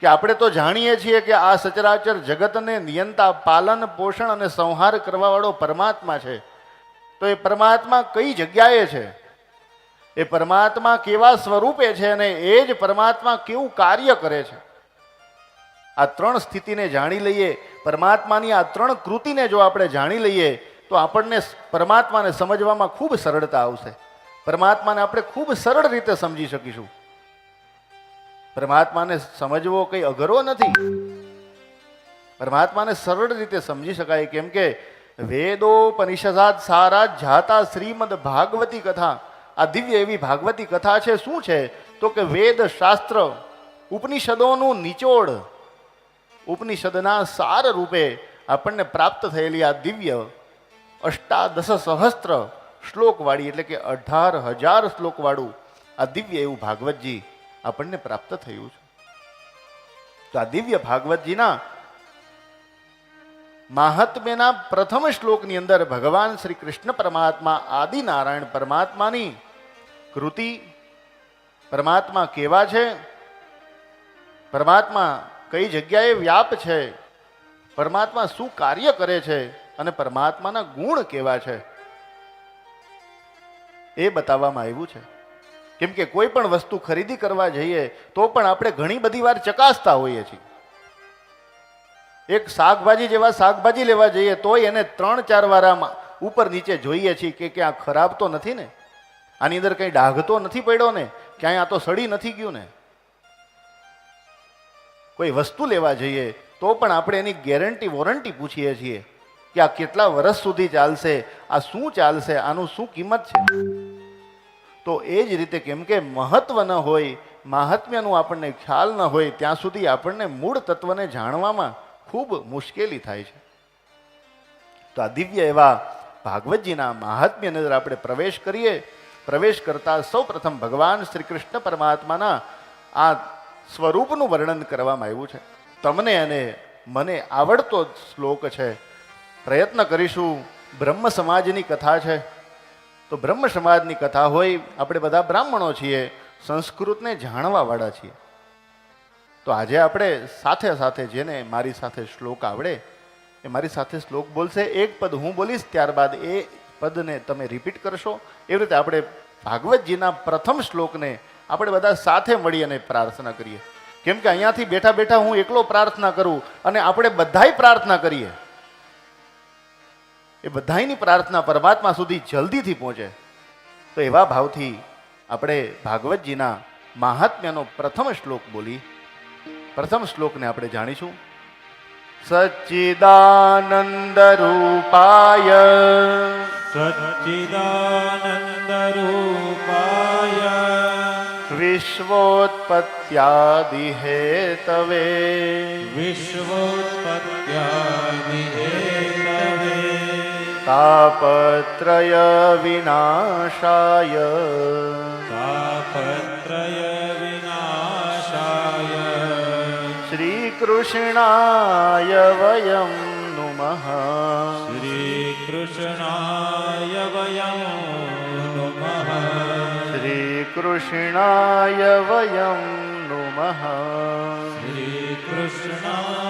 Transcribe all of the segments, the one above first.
કે આપણે તો જાણીએ છીએ કે આ સચરાચર જગતને નિયંતા, પાલન, પોષણ અને સંહાર કરવાવાળો પરમાત્મા છે. તો એ પરમાત્મા કઈ જગ્યાએ છે? એ પરમાત્મા કેવા સ્વરૂપે છે અને એ જ પરમાત્મા કેવું કાર્ય કરે છે? આ ત્રણ સ્થિતિને જાણી લઈએ. પરમાત્માની આ ત્રણ કૃતિને જો આપણે જાણી લઈએ, તો આપણને પરમાત્માને સમજવામાં ખૂબ સરળતા આવશે. પરમાત્માને આપણે ખૂબ સરળ રીતે સમજી શકીશું. પરમાત્માને સમજવો કંઈ અઘરો નથી. પરમાત્માને સરળ રીતે સમજી શકાય કેમ કે વેદો પરિષદાદ સારા જાતા શ્રીમદ ભાગવતી કથા. આ દિવ્ય એવી ભાગવતી કથા છે, શું છે? તો કે વેદ શાસ્ત્ર, ઉપનિષદોનું નિચોડ, ઉપનિષદના સાર રૂપે આપણને પ્રાપ્ત થયેલી આ દિવ્ય અષ્ટાદશ સહસ્ત્ર શ્લોકવાળી એટલે કે અઢાર હજાર શ્લોકવાળું આ દિવ્ય એવું ભાગવતજી આપણને પ્રાપ્ત થયું છે. તો આ દિવ્ય ભાગવતજીના મહાત્મ્યના પ્રથમ શ્લોકની અંદર ભગવાન શ્રી કૃષ્ણ પરમાત્મા આદિનારાયણ પરમાત્માની કૃતિ પરમાત્મા કેવા છે? પરમાત્મા કઈ જગ્યાએ વ્યાપ છે? પરમાત્મા શું કાર્ય કરે છે? અને પરમાત્માના ગુણ કેવા છે? એ બતાવવામાં આવ્યું છે. કેમ કે કોઈ પણ વસ્તુ ખરીદી કરવા જઈએ, તો પણ આપણે ઘણી બધી વાર ચકાસતા હોઈએ છીએ. એક શાકભાજી જેવા શાકભાજી લેવા જઈએ, તોય એને ત્રણ ચાર વાર ઉપર નીચે જોઈએ છીએ કે ક્યાં ખરાબ તો નથી ને? આની અંદર કંઈ ડાઘ તો નથી પડ્યો ને? ક્યાંય આ તો સડી નથી ગયું ને? કોઈ વસ્તુ લેવા જઈએ, તો પણ આપણે એની ગેરંટી વોરંટી પૂછીએ છીએ કે આ કેટલા વર્ષ સુધી ચાલશે, આ શું ચાલશે, આનું શું કિંમત છે? તો એ જ રીતે કેમ કે મહત્વ ન હોય, મહાત્મ્યનું આપણને ખ્યાલ ન હોય, ત્યાં સુધી આપણને મૂળ તત્વને જાણવામાં ખૂબ મુશ્કેલી થાય છે. તો આ દિવ્ય એવા ભાગવતજીના મહાત્મ્યની અંદર આપણે પ્રવેશ કરીએ. પ્રવેશ કરતા સૌ પ્રથમ ભગવાન શ્રી કૃષ્ણ પરમાત્માના આ સ્વરૂપનું વર્ણન કરવામાં આવ્યું છે. તમને અને મને આવડતો શ્લોક છે. પ્રયત્ન કરીશું. બ્રહ્મ સમાજની કથા છે. તો બ્રહ્મ સમાજની કથા હોય, આપણે બધા બ્રાહ્મણો છીએ, સંસ્કૃતને જાણવાવાળા છીએ. તો આજે આપણે સાથે સાથે જેને મારી સાથે શ્લોક આવડે, એ મારી સાથે શ્લોક બોલશે. એક પદ હું બોલીશ, ત્યારબાદ એ પદને તમે રિપીટ કરશો. એવી રીતે આપણે ભાગવતજીના પ્રથમ શ્લોકને આપણે બધા સાથે મળી અને પ્રાર્થના કરીએ. કેમ કે અહીંયાથી બેઠા બેઠા હું એકલો પ્રાર્થના કરું અને આપણે બધાય પ્રાર્થના કરીએ. એ બધાયની પ્રાર્થના પરમાત્મા સુધી જલ્દીથી પહોંચે. તો એવા ભાવથી આપણે ભાગવતજીના મહાત્મ્યનો પ્રથમ શ્લોક બોલી પ્રથમ શ્લોકને આપણે જાણીશું. સચ્ચિદાનંદ રૂપાય. સચ્ચિદાનંદરૂપાય વિશ્વોત્પત્યાદિ હેતવે વિશ્વોત્પત્યાદિહેતવે તાપત્રય વિનાશાય તાપત્રય વિનાશાય શ્રીકૃષ્ણાય વયમ नुमः। શ્રીકૃષ્ણાય वयं નમઃ શ્રીકૃષ્ણાય વયમ નુમઃ શ્રીકૃષ્ણાય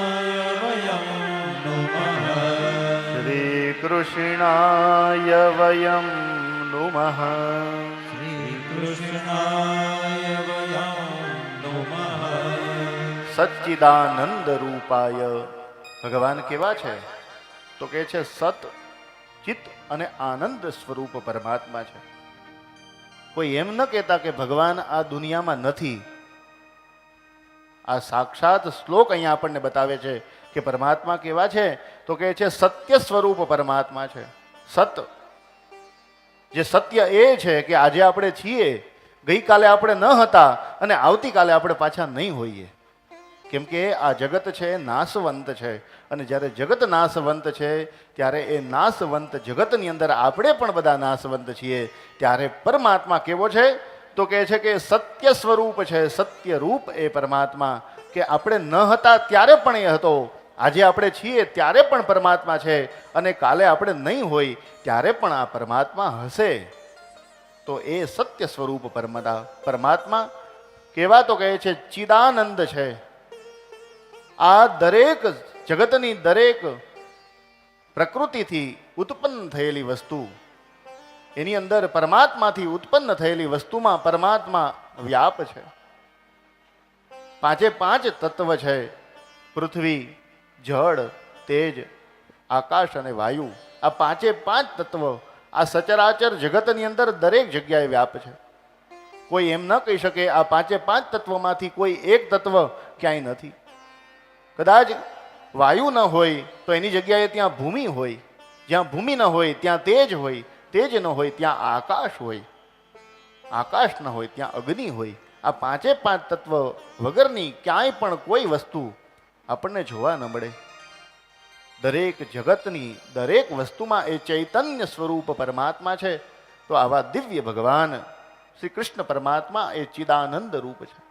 શ્રીકૃષ્ણાય વયમ નુમઃ શ્રીકૃષ્ણાય વયં નમઃ સચ્ચિદાનંદ રૂપાય ભગવાન કેવા છે? તો કે છે સત ચિત્ત અને આનંદ સ્વરૂપ પરમાત્મા છે. કોઈ એમ ન કહેતા કે ભગવાન આ દુનિયામાં નથી. આ સાક્ષાત શ્લોક અહીંયા આપણને બતાવે છે કે પરમાત્મા કેવા છે? તો કે છે, સત્ય સ્વરૂપ પરમાત્મા છે. સત. જે સત્ય એ છે કે આજે આપણે છીએ, ગઈકાલે આપણે ન હતા અને આવતીકાલે આપણે પાછા નહીં હોઈએ. કેમ કે આ જગત છે, નાશવંત છે. અને જ્યારે જગત નાશવંત છે, ત્યારે એ નાશવંત જગતની અંદર આપણે પણ બધા નાશવંત છીએ. ત્યારે પરમાત્મા કેવો છે? તો કહે છે કે સત્ય સ્વરૂપ છે. સત્ય રૂપ એ પરમાત્મા. કે આપણે ન હતા ત્યારે પણ એ હતો. આજે આપણે છીએ ત્યારે પણ પરમાત્મા છે અને કાલે આપણે નહીં હોય ત્યારે પણ આ પરમાત્મા હશે. તો એ સત્ય સ્વરૂપ પરમદા, પરમાત્મા કેવા તો કહે છે, ચિદાનંદ છે. આ દરેક જગતની દરેક પ્રકૃતિથી ઉત્પન્ન થયેલી વસ્તુ, એની અંદર પરમાત્માથી ઉત્પન્ન થયેલી વસ્તુમાં પરમાત્મા વ્યાપ છે. પાંચે પાંચ તત્વ છે, પૃથ્વી જળ, તેજ, આકાશ અને વાયુ આ પાંચે પાંચ તત્વ આ સચરાચર જગતની અંદર દરેક જગ્યાએ વ્યાપ છે. કોઈ એમ ન કહી શકે આ પાંચે પાંચ તત્વમાંથી કોઈ એક તત્વ ક્યાંય નથી. કદાચ વાયુ ન હોય તો એની જગ્યાએ ત્યાં ભૂમિ હોય, જ્યાં ભૂમિ ન હોય ત્યાં તેજ હોય, તેજ ન હોય ત્યાં આકાશ હોય, આકાશ ન હોય ત્યાં અગ્નિ હોય. આ પાંચે પાંચ તત્વ વગરની ક્યાંય પણ કોઈ વસ્તુ આપણને જોવા ન મળે. દરેક જગતની દરેક વસ્તુમાં એ ચૈતન્ય સ્વરૂપ પરમાત્મા છે, તો આવા દિવ્ય ભગવાન શ્રી કૃષ્ણ પરમાત્મા એ ચિદાનંદ રૂપ છે.